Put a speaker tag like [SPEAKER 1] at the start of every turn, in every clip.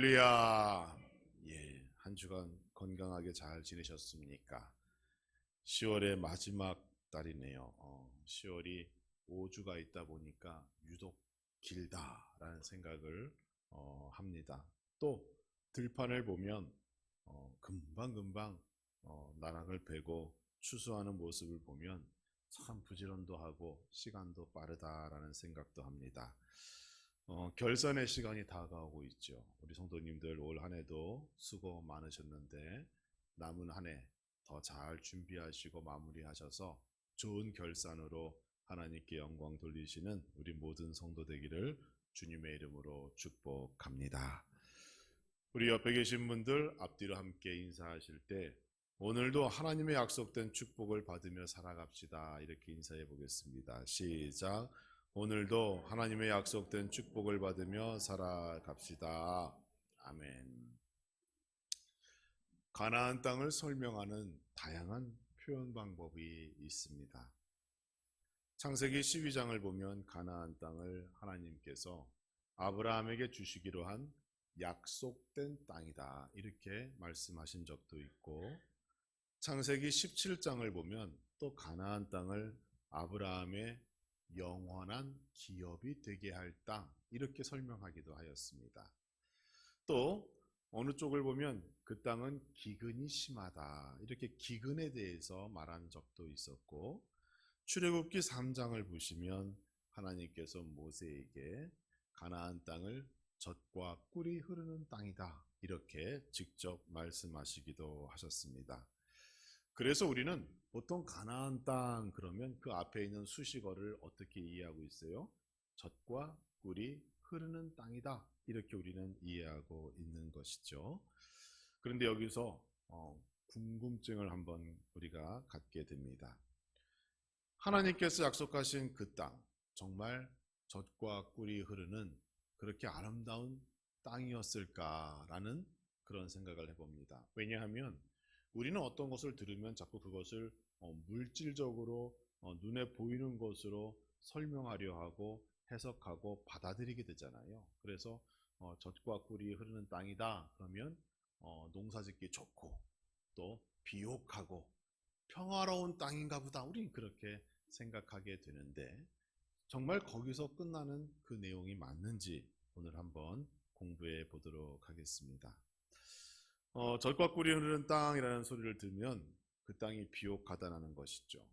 [SPEAKER 1] 할렐루야. 예, 한 주간 건강하게 잘 지내셨습니까? 10월의 마지막 달이네요. 어, 10월이 5주가 있다 보니까 유독 길다라는 생각을 어, 합니다. 또 들판을 보면 어, 금방 금방 어, 나락을 베고 추수하는 모습을 보면 참 부지런도 하고 시간도 빠르다라는 생각도 합니다. 어, 결산의 시간이 다가오고 있죠. 우리 성도님들 올 한 해도 수고 많으셨는데 남은 한 해 더 잘 준비하시고 마무리하셔서 좋은 결산으로 하나님께 영광 돌리시는 우리 모든 성도 되기를 주님의 이름으로 축복합니다. 우리 옆에 계신 분들 앞뒤로 함께 인사하실 때 오늘도 하나님의 약속된 축복을 받으며 살아갑시다. 이렇게 인사해 보겠습니다. 시작. 오늘도 하나님의 약속된 축복을 받으며 살아갑시다. 아멘. 가나안 땅을 설명하는 다양한 표현 방법이 있습니다. 창세기 12장을 보면 가나안 땅을 하나님께서 아브라함에게 주시기로 한 약속된 땅이다. 이렇게 말씀하신 적도 있고 창세기 17장을 보면 또 가나안 땅을 아브라함의 영원한 기업이 되게 할 땅 이렇게 설명하기도 하였습니다. 또 어느 쪽을 보면 그 땅은 기근이 심하다 이렇게 기근에 대해서 말한 적도 있었고 출애굽기 3장을 보시면 하나님께서 모세에게 가나안 땅을 젖과 꿀이 흐르는 땅이다 이렇게 직접 말씀하시기도 하셨습니다. 그래서 우리는 보통 가나안 땅 그러면 그 앞에 있는 수식어를 어떻게 이해하고 있어요? 젖과 꿀이 흐르는 땅이다. 이렇게 우리는 이해하고 있는 것이죠. 그런데 여기서 어, 궁금증을 한번 우리가 갖게 됩니다. 하나님께서 약속하신 그 땅, 정말 젖과 꿀이 흐르는 그렇게 아름다운 땅이었을까라는 그런 생각을 해봅니다. 왜냐하면 우리는 어떤 것을 들으면 자꾸 그것을 어, 물질적으로 어, 눈에 보이는 것으로 설명하려 하고 해석하고 받아들이게 되잖아요. 그래서 어, 젖과 꿀이 흐르는 땅이다. 그러면 어, 농사짓기 좋고 또 비옥하고 평화로운 땅인가 보다. 우리는 그렇게 생각하게 되는데 정말 거기서 끝나는 그 내용이 맞는지 오늘 한번 공부해 보도록 하겠습니다. 어, 젖과 꿀이 흐르는 땅이라는 소리를 들으면 그 땅이 비옥하다는 것이죠.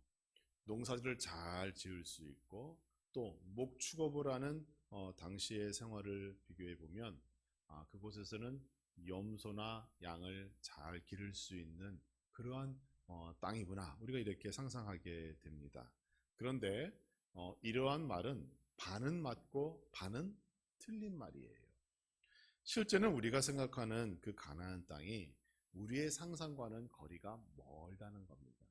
[SPEAKER 1] 농사를 잘 지을 수 있고 또 목축업을 하는 어, 당시의 생활을 비교해 보면 아, 그곳에서는 염소나 양을 잘 기를 수 있는 그러한 어, 땅이구나 우리가 이렇게 상상하게 됩니다. 그런데 어, 이러한 말은 반은 맞고 반은 틀린 말이에요. 실제는 우리가 생각하는 그 가나안 땅이 우리의 상상과는 거리가 멀다는 겁니다.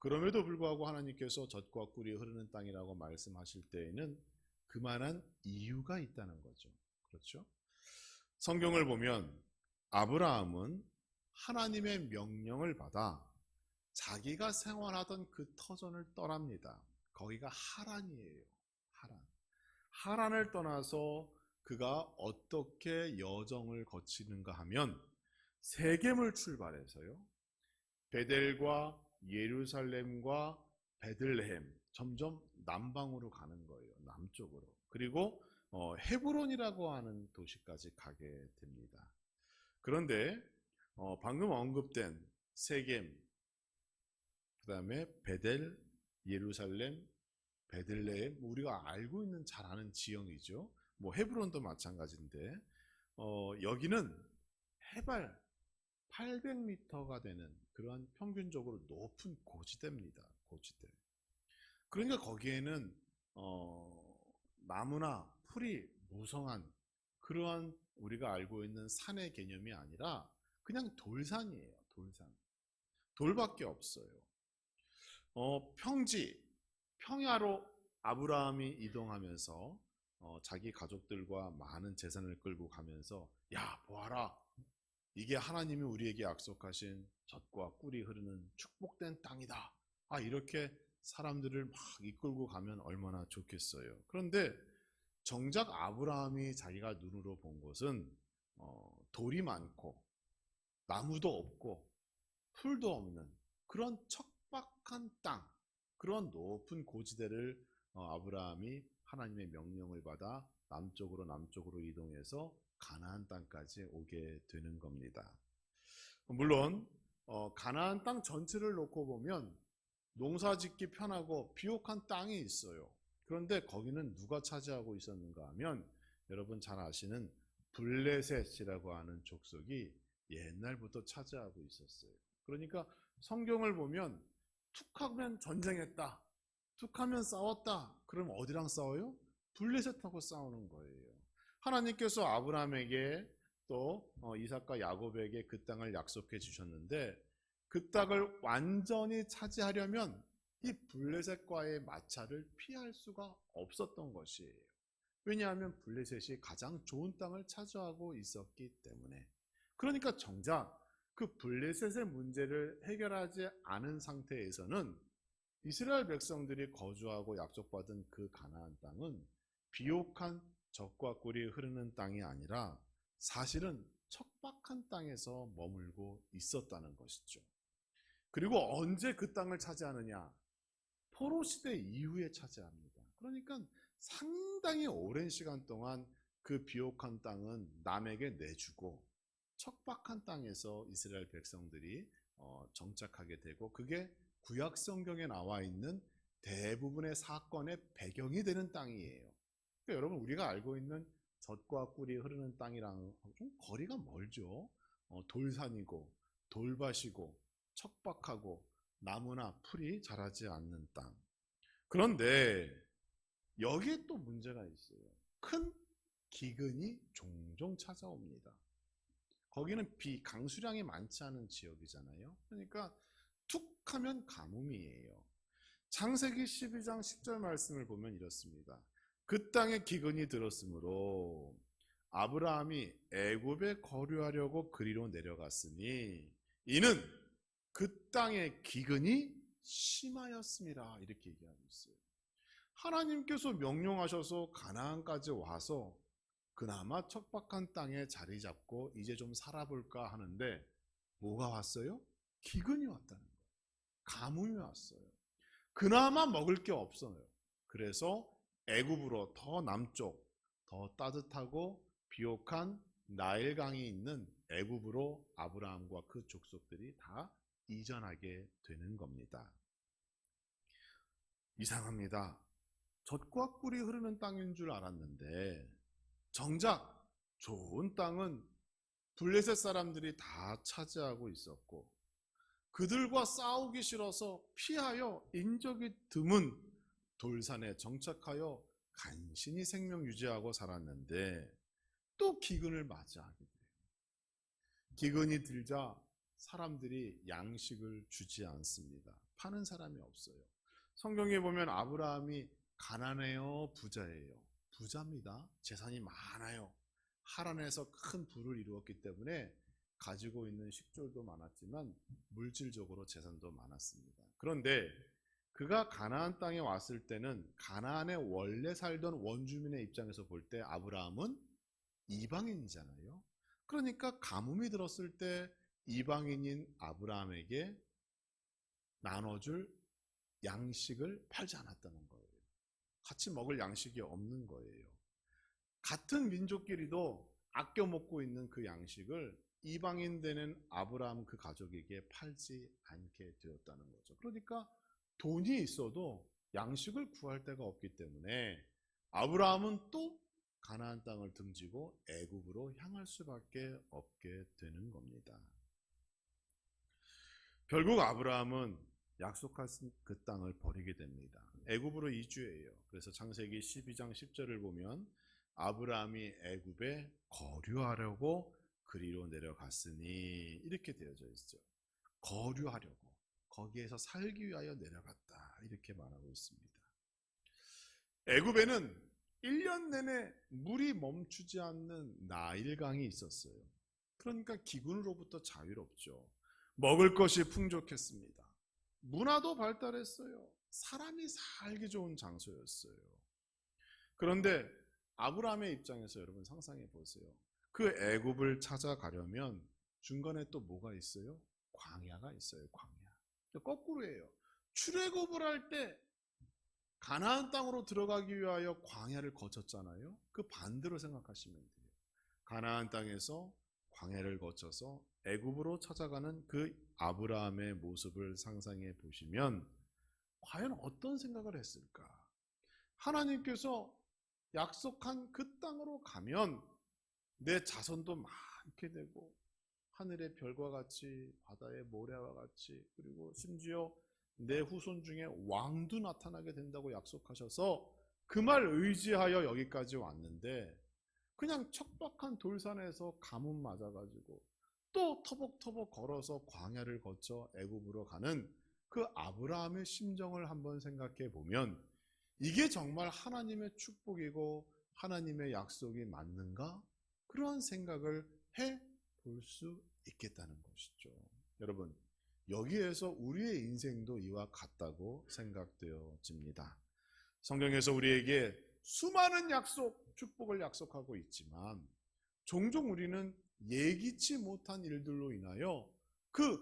[SPEAKER 1] 그럼에도 불구하고 하나님께서 젖과 꿀이 흐르는 땅이라고 말씀하실 때에는 그만한 이유가 있다는 거죠. 그렇죠? 성경을 보면 아브라함은 하나님의 명령을 받아 자기가 생활하던 그 터전을 떠납니다. 거기가 하란이에요. 하란. 하란을 떠나서 그가 어떻게 여정을 거치는가 하면 세겜을 출발해서요. 베델과 예루살렘과 베들레헴 점점 남방으로 가는 거예요. 남쪽으로. 그리고 어, 헤브론이라고 하는 도시까지 가게 됩니다. 그런데 어, 방금 언급된 세겜, 그 다음에 베델, 예루살렘, 베들레헴 우리가 알고 있는 잘 아는 지형이죠. 뭐 헤브론도 마찬가지인데 어, 여기는 해발 800m가 되는 그러한 평균적으로 높은 고지대입니다. 고지대. 그러니까 거기에는 어, 나무나 풀이 무성한 그러한 우리가 알고 있는 산의 개념이 아니라 그냥 돌산이에요. 돌산. 돌밖에 없어요. 어, 평지, 평야로 아브라함이 이동하면서 어, 자기 가족들과 많은 재산을 끌고 가면서 야 보아라 이게 하나님이 우리에게 약속하신 젖과 꿀이 흐르는 축복된 땅이다. 아 이렇게 사람들을 막 이끌고 가면 얼마나 좋겠어요. 그런데 정작 아브라함이 자기가 눈으로 본 것은 어, 돌이 많고 나무도 없고 풀도 없는 그런 척박한 땅, 그런 높은 고지대를 어, 아브라함이 하나님의 명령을 받아 남쪽으로 남쪽으로 이동해서 가나안 땅까지 오게 되는 겁니다. 물론 어, 가나안 땅 전체를 놓고 보면 농사짓기 편하고 비옥한 땅이 있어요. 그런데 거기는 누가 차지하고 있었는가 하면 여러분 잘 아시는 블레셋이라고 하는 족속이 옛날부터 차지하고 있었어요. 그러니까 성경을 보면 툭하면 전쟁했다. 툭하면 싸웠다. 그럼 어디랑 싸워요? 블레셋하고 싸우는 거예요. 하나님께서 아브라함에게 또 어, 이삭과 야곱에게 그 땅을 약속해 주셨는데 그 땅을 완전히 차지하려면 이 블레셋과의 마찰을 피할 수가 없었던 것이에요. 왜냐하면 블레셋이 가장 좋은 땅을 차지하고 있었기 때문에. 그러니까 정작 그 블레셋의 문제를 해결하지 않은 상태에서는 이스라엘 백성들이 거주하고 약속받은 그 가나안 땅은 비옥한 적과 꿀이 흐르는 땅이 아니라 사실은 척박한 땅에서 머물고 있었다는 것이죠. 그리고 언제 그 땅을 차지하느냐? 포로 시대 이후에 차지합니다. 그러니까 상당히 오랜 시간 동안 그 비옥한 땅은 남에게 내주고 척박한 땅에서 이스라엘 백성들이 어, 정착하게 되고 그게 구약 성경에 나와 있는 대부분의 사건의 배경이 되는 땅이에요. 그러니까 여러분 우리가 알고 있는 젖과 꿀이 흐르는 땅이랑 좀 거리가 멀죠. 어, 돌산이고 돌밭이고 척박하고 나무나 풀이 자라지 않는 땅. 그런데 여기에 또 문제가 있어요. 큰 기근이 종종 찾아옵니다. 거기는 비, 강수량이 많지 않은 지역이잖아요. 그러니까 툭 하면 가뭄이에요. 창세기 12장 10절 말씀을 보면 이렇습니다. 그 땅에 기근이 들었으므로 아브라함이 애굽에 거류하려고 그리로 내려갔으니 이는 그 땅의 기근이 심하였습니다. 이렇게 얘기하고 있어요. 하나님께서 명령하셔서 가나안까지 와서 그나마 척박한 땅에 자리 잡고 이제 좀 살아볼까 하는데 뭐가 왔어요? 기근이 왔다는. 가뭄이 왔어요. 그나마 먹을 게 없어요. 그래서 애굽으로 더 남쪽, 더 따뜻하고 비옥한 나일강이 있는 애굽으로 아브라함과 그 족속들이 다 이전하게 되는 겁니다. 이상합니다. 젖과 꿀이 흐르는 땅인 줄 알았는데 정작 좋은 땅은 블레셋 사람들이 다 차지하고 있었고 그들과 싸우기 싫어서 피하여 인적이 드문 돌산에 정착하여 간신히 생명 유지하고 살았는데 또 기근을 맞이하게 돼요. 기근이 들자 사람들이 양식을 주지 않습니다. 파는 사람이 없어요. 성경에 보면 아브라함이 가난해요, 부자예요. 부자입니다. 재산이 많아요. 하란에서 큰 부를 이루었기 때문에 가지고 있는 식졸도 많았지만 물질적으로 재산도 많았습니다. 그런데 그가 가나안 땅에 왔을 때는 가나안에 원래 살던 원주민의 입장에서 볼 때 아브라함은 이방인이잖아요. 그러니까 가뭄이 들었을 때 이방인인 아브라함에게 나눠줄 양식을 팔지 않았다는 거예요. 같이 먹을 양식이 없는 거예요. 같은 민족끼리도 아껴 먹고 있는 그 양식을 이방인 되는 아브라함 그 가족에게 팔지 않게 되었다는 거죠. 그러니까 돈이 있어도 양식을 구할 데가 없기 때문에 아브라함은 또 가나안 땅을 등지고 애굽으로 향할 수밖에 없게 되는 겁니다. 결국 아브라함은 약속한 그 땅을 버리게 됩니다. 애굽으로 이주해요. 그래서 창세기 12장 10절을 보면 아브라함이 애굽에 거류하려고 그리로 내려갔으니 이렇게 되어져 있죠. 거류하려고 거기에서 살기 위하여 내려갔다 이렇게 말하고 있습니다. 애굽에는 1년 내내 물이 멈추지 않는 나일강이 있었어요. 그러니까 기근으로부터 자유롭죠. 먹을 것이 풍족했습니다. 문화도 발달했어요. 사람이 살기 좋은 장소였어요. 그런데 아브라함의 입장에서 여러분 상상해 보세요. 그 애굽을 찾아가려면 중간에 또 뭐가 있어요? 광야가 있어요. 광야. 거꾸로예요. 출애굽을 할 때 가나안 땅으로 들어가기 위하여 광야를 거쳤잖아요. 그 반대로 생각하시면 돼요. 가나안 땅에서 광야를 거쳐서 애굽으로 찾아가는 그 아브라함의 모습을 상상해 보시면 과연 어떤 생각을 했을까? 하나님께서 약속한 그 땅으로 가면 내 자손도 많게 되고 하늘의 별과 같이 바다의 모래와 같이 그리고 심지어 내 후손 중에 왕도 나타나게 된다고 약속하셔서 그 말 의지하여 여기까지 왔는데 그냥 척박한 돌산에서 가뭄 맞아가지고 또 터벅터벅 걸어서 광야를 거쳐 애굽으로 가는 그 아브라함의 심정을 한번 생각해 보면 이게 정말 하나님의 축복이고 하나님의 약속이 맞는가? 그러한 생각을 해 볼 수 있겠다는 것이죠. 여러분, 여기에서 우리의 인생도 이와 같다고 생각되어집니다. 성경에서 우리에게 수많은 약속, 축복을 약속하고 있지만 종종 우리는 예기치 못한 일들로 인하여 그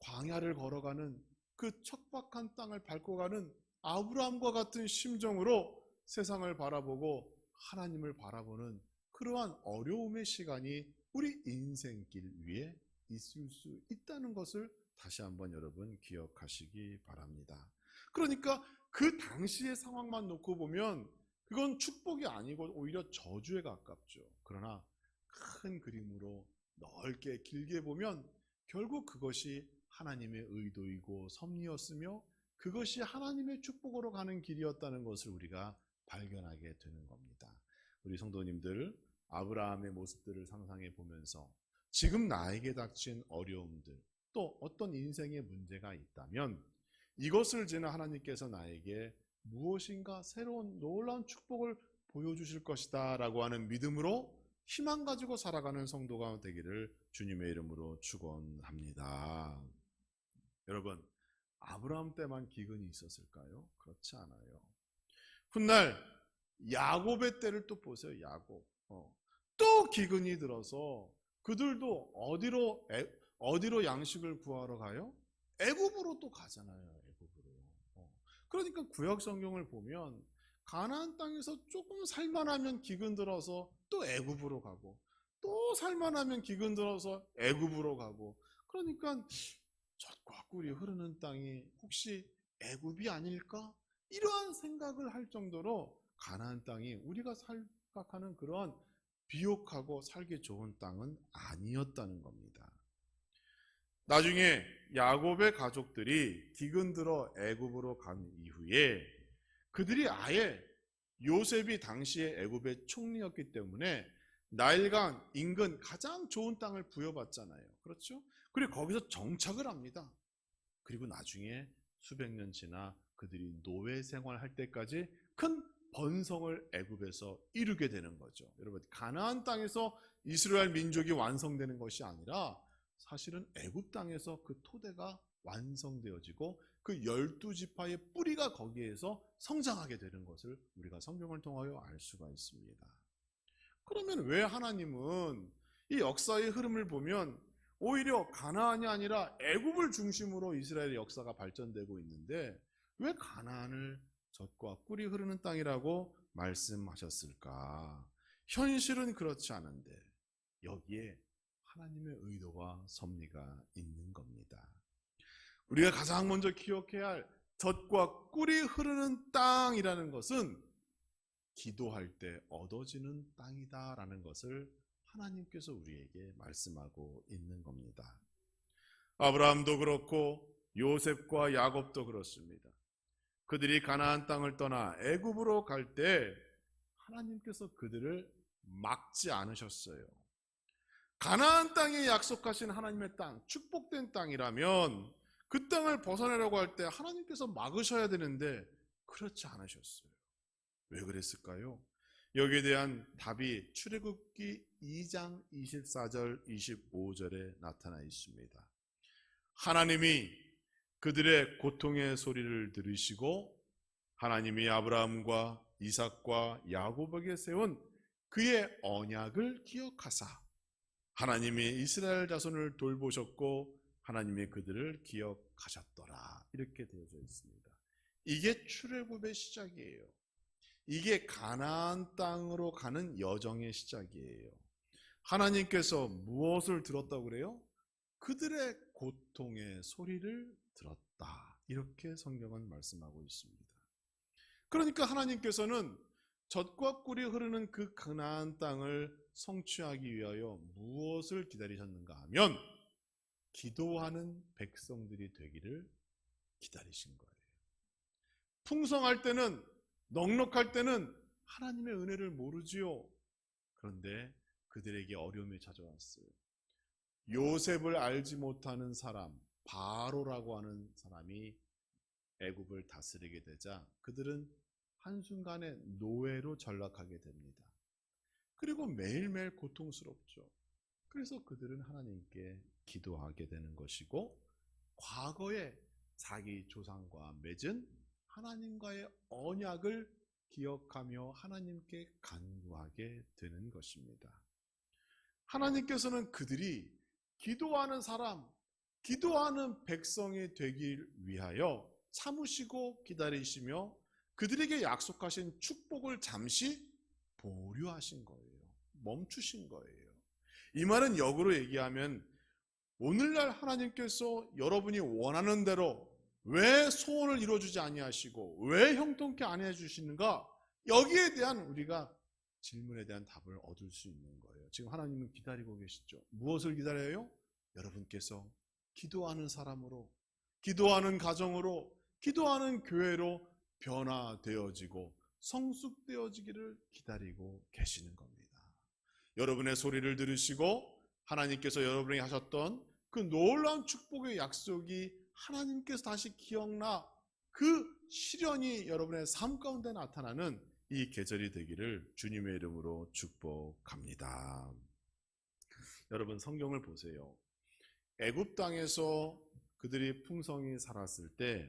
[SPEAKER 1] 광야를 걸어가는 그 척박한 땅을 밟고 가는 아브라함과 같은 심정으로 세상을 바라보고 하나님을 바라보는 그러한 어려움의 시간이 우리 인생길 위에 있을 수 있다는 것을 다시 한번 여러분 기억하시기 바랍니다. 그러니까 그 당시의 상황만 놓고 보면 그건 축복이 아니고 오히려 저주에 가깝죠. 그러나 큰 그림으로 넓게 길게 보면 결국 그것이 하나님의 의도이고 섭리였으며 그것이 하나님의 축복으로 가는 길이었다는 것을 우리가 발견하게 되는 겁니다. 우리 성도님들 아브라함의 모습들을 상상해 보면서 지금 나에게 닥친 어려움들 또 어떤 인생의 문제가 있다면 이것을 지나 하나님께서 나에게 무엇인가 새로운 놀라운 축복을 보여주실 것이다 라고 하는 믿음으로 희망 가지고 살아가는 성도가 되기를 주님의 이름으로 축원합니다. 여러분 아브라함 때만 기근이 있었을까요? 그렇지 않아요. 훗날 야곱의 때를 또 보세요. 야곱. 어. 또 기근이 들어서 그들도 어디로 애, 어디로 양식을 구하러 가요? 애굽으로 또 가잖아요. 애굽으로. 어. 그러니까 구약 성경을 보면 가나안 땅에서 조금 살만하면 기근 들어서 또 애굽으로 가고 또 살만하면 기근 들어서 애굽으로 가고 그러니까 젖과 꿀이 흐르는 땅이 혹시 애굽이 아닐까? 이러한 생각을 할 정도로 가나안 땅이 우리가 생각하는 그런 비옥하고 살기 좋은 땅은 아니었다는 겁니다. 나중에 야곱의 가족들이 기근 들어 애굽으로 간 이후에 그들이 아예 요셉이 당시에 애굽의 총리였기 때문에 나일강 인근 가장 좋은 땅을 부여받잖아요. 그렇죠? 그리고 거기서 정착을 합니다. 그리고 나중에 수백 년 지나 그들이 노예 생활할 때까지 큰 번성을 애굽에서 이루게 되는 거죠. 여러분 가나안 땅에서 이스라엘 민족이 완성되는 것이 아니라 사실은 애굽 땅에서 그 토대가 완성되어지고 그 열두 지파의 뿌리가 거기에서 성장하게 되는 것을 우리가 성경을 통하여 알 수가 있습니다. 그러면 왜 하나님은 이 역사의 흐름을 보면 오히려 가나안이 아니라 애굽을 중심으로 이스라엘의 역사가 발전되고 있는데 왜 가나안을 젖과 꿀이 흐르는 땅이라고 말씀하셨을까? 현실은 그렇지 않은데 여기에 하나님의 의도와 섭리가 있는 겁니다. 우리가 가장 먼저 기억해야 할 젖과 꿀이 흐르는 땅이라는 것은 기도할 때 얻어지는 땅이다라는 것을 하나님께서 우리에게 말씀하고 있는 겁니다. 아브라함도 그렇고 요셉과 야곱도 그렇습니다. 그들이 가나안 땅을 떠나 애굽으로 갈 때 하나님께서 그들을 막지 않으셨어요. 가나안 땅에 약속하신 하나님의 땅, 축복된 땅이라면 그 땅을 벗어나려고 할 때 하나님께서 막으셔야 되는데 그렇지 않으셨어요. 왜 그랬을까요? 여기에 대한 답이 출애굽기 2장 24절 25절에 나타나 있습니다. 하나님이 그들의 고통의 소리를 들으시고 하나님이 아브라함과 이삭과 야곱에게 세운 그의 언약을 기억하사 하나님이 이스라엘 자손을 돌보셨고 하나님이 그들을 기억하셨더라 이렇게 되어져 있습니다. 이게 출애굽의 시작이에요. 이게 가나안 땅으로 가는 여정의 시작이에요. 하나님께서 무엇을 들었다고 그래요? 그들의 고통의 소리를 들었다. 이렇게 성경은 말씀하고 있습니다. 그러니까 하나님께서는 젖과 꿀이 흐르는 그 가나안 땅을 성취하기 위하여 무엇을 기다리셨는가 하면 기도하는 백성들이 되기를 기다리신 거예요. 풍성할 때는 넉넉할 때는 하나님의 은혜를 모르지요. 그런데 그들에게 어려움이 찾아왔어요. 요셉을 알지 못하는 사람, 바로라고 하는 사람이 애굽을 다스리게 되자 그들은 한순간에 노예로 전락하게 됩니다. 그리고 매일매일 고통스럽죠. 그래서 그들은 하나님께 기도하게 되는 것이고 과거에 자기 조상과 맺은 하나님과의 언약을 기억하며 하나님께 간구하게 되는 것입니다. 하나님께서는 그들이 기도하는 사람, 기도하는 백성이 되길 위하여 참으시고 기다리시며 그들에게 약속하신 축복을 잠시 보류하신 거예요. 멈추신 거예요. 이 말은 역으로 얘기하면 오늘날 하나님께서 여러분이 원하는 대로 왜 소원을 이루어주지 아니하시고 왜 형통케 안 해주시는가 여기에 대한 우리가 질문에 대한 답을 얻을 수 있는 거예요. 지금 하나님은 기다리고 계시죠. 무엇을 기다려요? 여러분께서 기도하는 사람으로, 기도하는 가정으로, 기도하는 교회로 변화되어지고 성숙되어지기를 기다리고 계시는 겁니다. 여러분의 소리를 들으시고 하나님께서 여러분에게 하셨던 그 놀라운 축복의 약속이 하나님께서 다시 기억나 그 실현이 여러분의 삶 가운데 나타나는 이 계절이 되기를 주님의 이름으로 축복합니다. 여러분 성경을 보세요. 애굽 땅에서 그들이 풍성히 살았을 때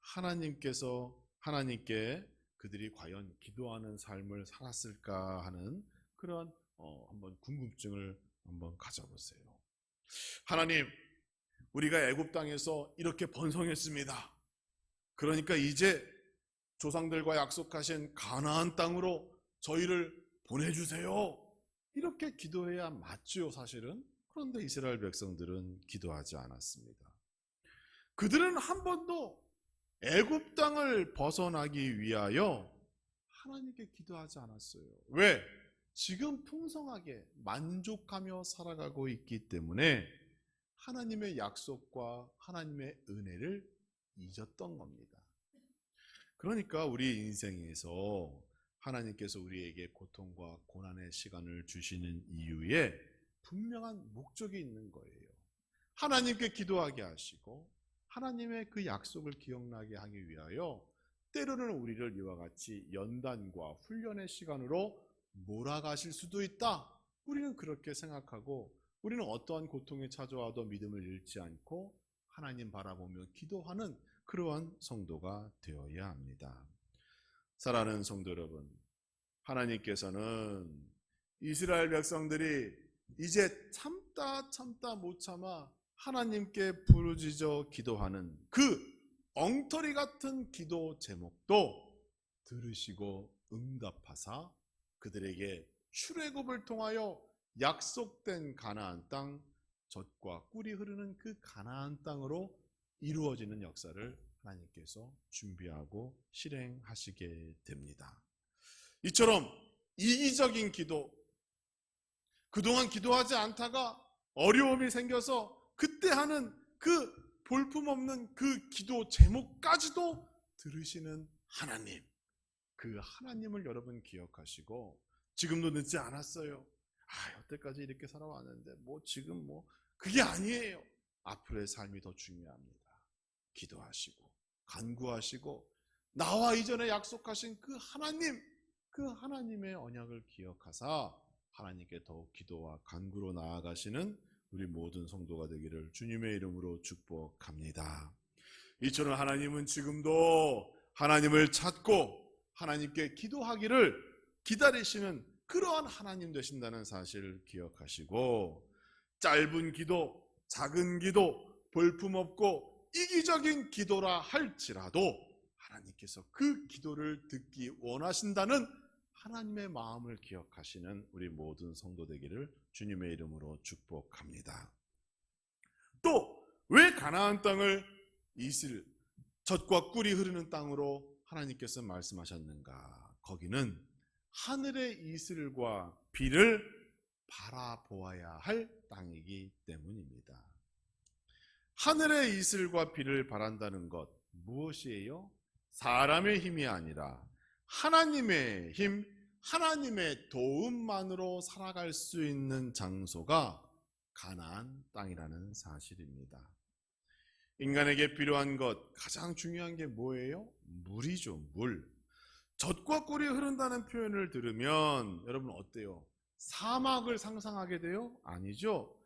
[SPEAKER 1] 하나님께서 하나님께 그들이 과연 기도하는 삶을 살았을까 하는 그런 어, 한번 궁금증을 한번 가져보세요. 하나님, 우리가 애굽 땅에서 이렇게 번성했습니다. 그러니까 이제 조상들과 약속하신 가나안 땅으로 저희를 보내주세요. 이렇게 기도해야 맞지요, 사실은. 그런데 이스라엘 백성들은 기도하지 않았습니다. 그들은 한 번도 애굽 땅을 벗어나기 위하여 하나님께 기도하지 않았어요. 왜? 지금 풍성하게 만족하며 살아가고 있기 때문에 하나님의 약속과 하나님의 은혜를 잊었던 겁니다. 그러니까 우리 인생에서 하나님께서 우리에게 고통과 고난의 시간을 주시는 이유에 분명한 목적이 있는 거예요. 하나님께 기도하게 하시고 하나님의 그 약속을 기억나게 하기 위하여 때로는 우리를 이와 같이 연단과 훈련의 시간으로 몰아가실 수도 있다. 우리는 그렇게 생각하고 우리는 어떠한 고통이 찾아와도 믿음을 잃지 않고 하나님 바라보며 기도하는 그러한 성도가 되어야 합니다. 사랑하는 성도 여러분, 하나님께서는 이스라엘 백성들이 이제 참다 참다 못 참아 하나님께 부르짖어 기도하는 그 엉터리 같은 기도 제목도 들으시고 응답하사 그들에게 출애굽을 통하여 약속된 가나안 땅 젖과 꿀이 흐르는 그 가나안 땅으로 이루어지는 역사를 하나님께서 준비하고 실행하시게 됩니다. 이처럼 이기적인 기도, 그동안 기도하지 않다가 어려움이 생겨서 그때 하는 그 볼품없는 그 기도 제목까지도 들으시는 하나님. 그 하나님을 여러분 기억하시고 지금도 늦지 않았어요. 아, 여태까지 이렇게 살아왔는데 뭐 지금 뭐 그게 아니에요. 앞으로의 삶이 더 중요합니다. 기도하시고 간구하시고 나와 이전에 약속하신 그 하나님, 그 하나님의 언약을 기억하사 하나님께 더욱 기도와 간구로 나아가시는 우리 모든 성도가 되기를 주님의 이름으로 축복합니다. 이처럼 하나님은 지금도 하나님을 찾고 하나님께 기도하기를 기다리시는 그러한 하나님 되신다는 사실을 기억하시고 짧은 기도, 작은 기도, 볼품 없고 이기적인 기도라 할지라도 하나님께서 그 기도를 듣기 원하신다는 하나님의 마음을 기억하시는 우리 모든 성도 되기를 주님의 이름으로 축복합니다. 또 왜 가나안 땅을 이슬 젖과 꿀이 흐르는 땅으로 하나님께서 말씀하셨는가? 거기는 하늘의 이슬과 비를 바라보아야 할 땅이기 때문입니다. 하늘의 이슬과 비를 바란다는 것 무엇이에요? 사람의 힘이 아니라 하나님의 힘, 하나님의 도움만으로 살아갈 수 있는 장소가 가나안 땅이라는 사실입니다. 인간에게 필요한 것 가장 중요한 게 뭐예요? 물이죠, 물. 젖과 꿀이 흐른다는 표현을 들으면 여러분 어때요? 사막을 상상하게 돼요? 아니죠.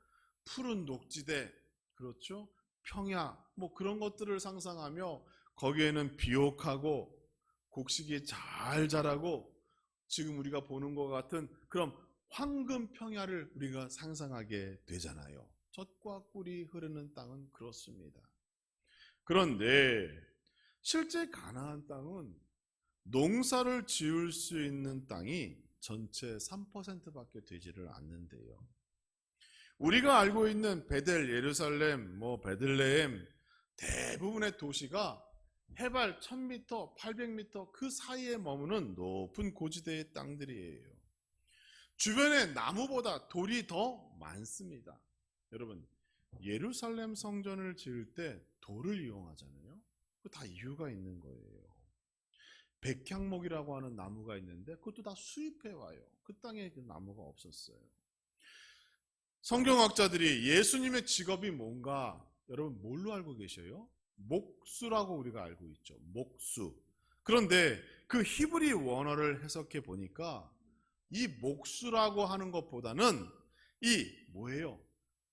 [SPEAKER 1] 푸른 녹지대, 그렇죠? 평야, 뭐 그런 것들을 상상하며 거기에는 비옥하고 곡식이 잘 자라고 지금 우리가 보는 것 같은 그런 황금 평야를 우리가 상상하게 되잖아요. 젖과 꿀이 흐르는 땅은 그렇습니다. 그런데 실제 가나안 땅은 농사를 지을 수 있는 땅이 전체 3%밖에 되지를 않는데요. 우리가 알고 있는 베델, 예루살렘, 뭐 베들레헴 대부분의 도시가 해발 1000m, 800m 그 사이에 머무는 높은 고지대의 땅들이에요. 주변에 나무보다 돌이 더 많습니다. 여러분, 예루살렘 성전을 지을 때 돌을 이용하잖아요. 그다 이유가 있는 거예요. 백향목이라고 하는 나무가 있는데 그것도 다 수입해 와요. 그 땅에 그 나무가 없었어요. 성경학자들이 예수님의 직업이 뭔가 여러분 뭘로 알고 계셔요? 목수라고 우리가 알고 있죠. 목수. 그런데 그 히브리 원어를 해석해 보니까 이 목수라고 하는 것보다는 이 뭐예요?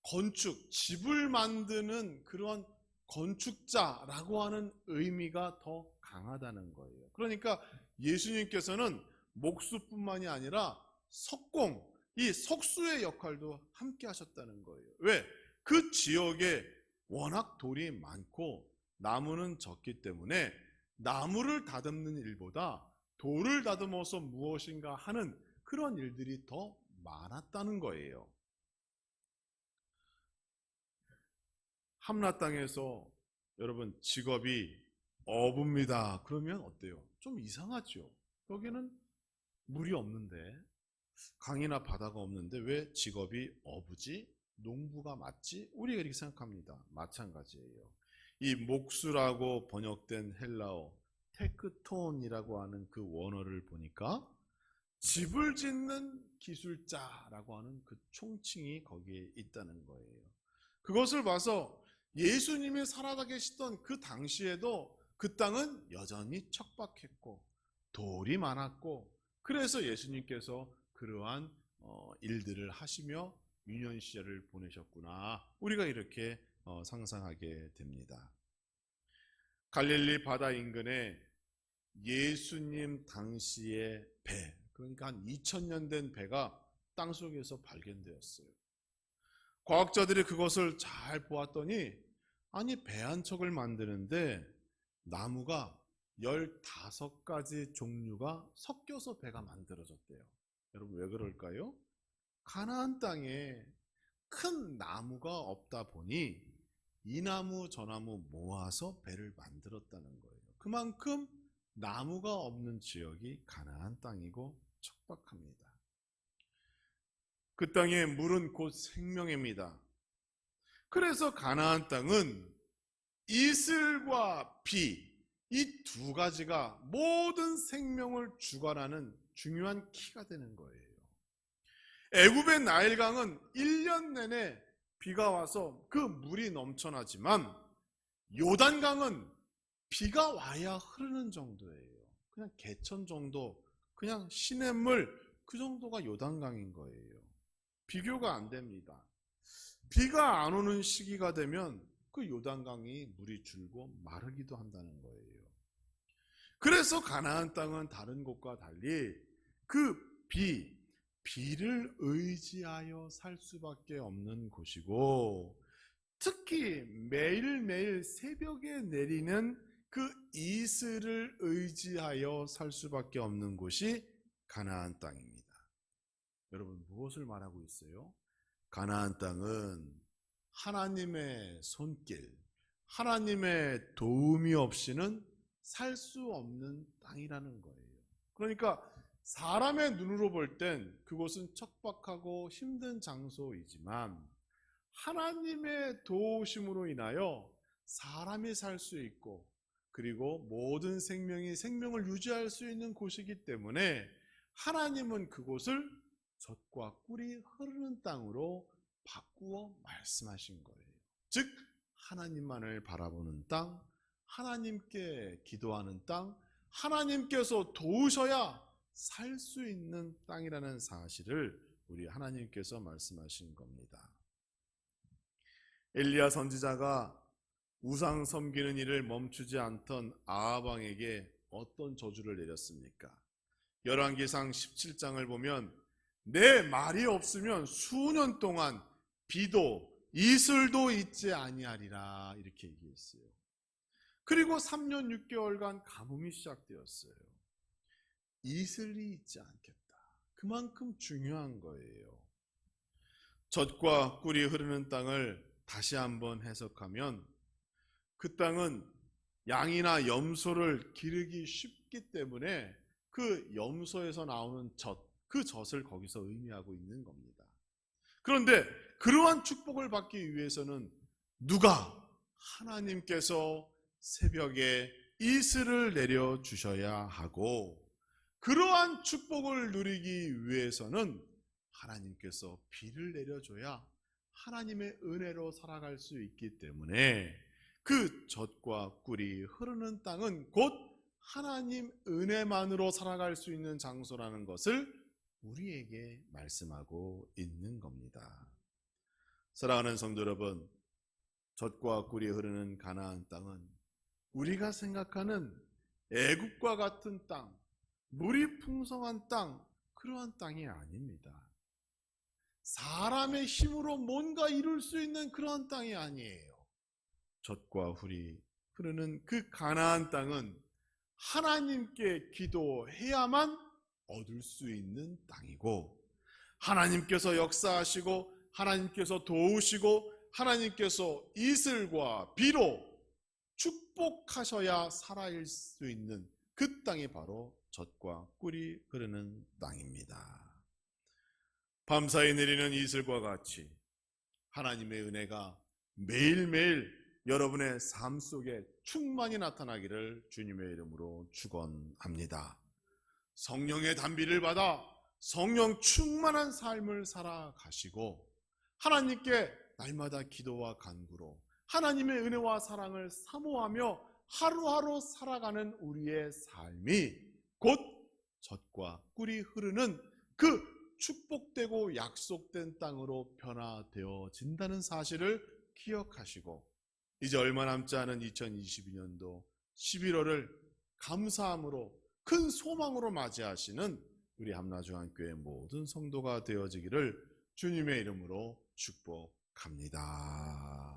[SPEAKER 1] 건축, 집을 만드는 그런 건축자라고 하는 의미가 더 강하다는 거예요. 그러니까 예수님께서는 목수뿐만이 아니라 석공, 이 석수의 역할도 함께 하셨다는 거예요. 왜? 그 지역에 워낙 돌이 많고 나무는 적기 때문에 나무를 다듬는 일보다 돌을 다듬어서 무엇인가 하는 그런 일들이 더 많았다는 거예요. 함나 땅에서 여러분 직업이 어부입니다. 그러면 어때요? 좀 이상하죠. 여기는 물이 없는데 강이나 바다가 없는데 왜 직업이 어부지? 농부가 맞지? 우리가 이렇게 생각합니다. 마찬가지예요. 이 목수라고 번역된 헬라어 테크톤이라고 하는 그 원어를 보니까 집을 짓는 기술자라고 하는 그 총칭이 거기에 있다는 거예요. 그것을 봐서 예수님이 살아다 계시던 그 당시에도 그 땅은 여전히 척박했고 돌이 많았고 그래서 예수님께서 그러한 어, 일들을 하시며 유년 시절을 보내셨구나. 우리가 이렇게 어, 상상하게 됩니다. 갈릴리 바다 인근에 예수님 당시의 배, 그러니까 한 2000년 된 배가 땅 속에서 발견되었어요. 과학자들이 그것을 잘 보았더니 아니 배 한 척을 만드는데 나무가 15가지 종류가 섞여서 배가 만들어졌대요. 여러분 왜 그럴까요? 가나안 땅에 큰 나무가 없다 보니 이 나무 저 나무 모아서 배를 만들었다는 거예요. 그만큼 나무가 없는 지역이 가나안 땅이고 척박합니다. 그 땅의 물은 곧 생명입니다. 그래서 가나안 땅은 이슬과 비, 이 두 가지가 모든 생명을 주관하는 중요한 키가 되는 거예요. 애굽의 나일강은 1년 내내 비가 와서 그 물이 넘쳐나지만 요단강은 비가 와야 흐르는 정도예요. 그냥 개천 정도, 그냥 시냇물 그 정도가 요단강인 거예요. 비교가 안 됩니다. 비가 안 오는 시기가 되면 그 요단강이 물이 줄고 마르기도 한다는 거예요. 그래서 가나안 땅은 다른 곳과 달리 그 비, 비를 의지하여 살 수밖에 없는 곳이고 특히 매일매일 새벽에 내리는 그 이슬을 의지하여 살 수밖에 없는 곳이 가나안 땅입니다. 여러분 무엇을 말하고 있어요? 가나안 땅은 하나님의 손길, 하나님의 도움이 없이는 살 수 없는 땅이라는 거예요. 그러니까 사람의 눈으로 볼 땐 그곳은 척박하고 힘든 장소이지만 하나님의 도우심으로 인하여 사람이 살 수 있고 그리고 모든 생명이 생명을 유지할 수 있는 곳이기 때문에 하나님은 그곳을 젖과 꿀이 흐르는 땅으로 바꾸어 말씀하신 거예요. 즉 하나님만을 바라보는 땅, 하나님께 기도하는 땅, 하나님께서 도우셔야 살 수 있는 땅이라는 사실을 우리 하나님께서 말씀하신 겁니다. 엘리야 선지자가 우상 섬기는 일을 멈추지 않던 아하방에게 어떤 저주를 내렸습니까? 열왕기상 17장을 보면 내 말이 없으면 수년 동안 비도 이슬도 있지 아니하리라 이렇게 얘기했어요. 그리고 3년 6개월간 가뭄이 시작되었어요. 이슬이 있지 않겠다. 그만큼 중요한 거예요. 젖과 꿀이 흐르는 땅을 다시 한번 해석하면 그 땅은 양이나 염소를 기르기 쉽기 때문에 그 염소에서 나오는 젖, 그 젖을 거기서 의미하고 있는 겁니다. 그런데 그러한 축복을 받기 위해서는 누가 하나님께서 새벽에 이슬을 내려 주셔야 하고 그러한 축복을 누리기 위해서는 하나님께서 비를 내려줘야 하나님의 은혜로 살아갈 수 있기 때문에 그 젖과 꿀이 흐르는 땅은 곧 하나님 은혜만으로 살아갈 수 있는 장소라는 것을 우리에게 말씀하고 있는 겁니다. 사랑하는 성도 여러분, 젖과 꿀이 흐르는 가나안 땅은 우리가 생각하는 애국과 같은 땅, 물이 풍성한 땅, 그러한 땅이 아닙니다. 사람의 힘으로 뭔가 이룰 수 있는 그러한 땅이 아니에요. 젖과 꿀이 흐르는 그 가나안 땅은 하나님께 기도해야만 얻을 수 있는 땅이고 하나님께서 역사하시고 하나님께서 도우시고 하나님께서 이슬과 비로 축복하셔야 살아일 수 있는 그 땅이 바로 젖과 꿀이 흐르는 땅입니다. 밤사이 내리는 이슬과 같이 하나님의 은혜가 매일매일 여러분의 삶 속에 충만히 나타나기를 주님의 이름으로 축원합니다. 성령의 단비를 받아 성령 충만한 삶을 살아가시고 하나님께 날마다 기도와 간구로 하나님의 은혜와 사랑을 사모하며 하루하루 살아가는 우리의 삶이 곧 젖과 꿀이 흐르는 그 축복되고 약속된 땅으로 변화되어진다는 사실을 기억하시고 이제 얼마 남지 않은 2022년도 11월을 감사함으로 큰 소망으로 맞이하시는 우리 함나중앙교회 모든 성도가 되어지기를 주님의 이름으로 축복합니다.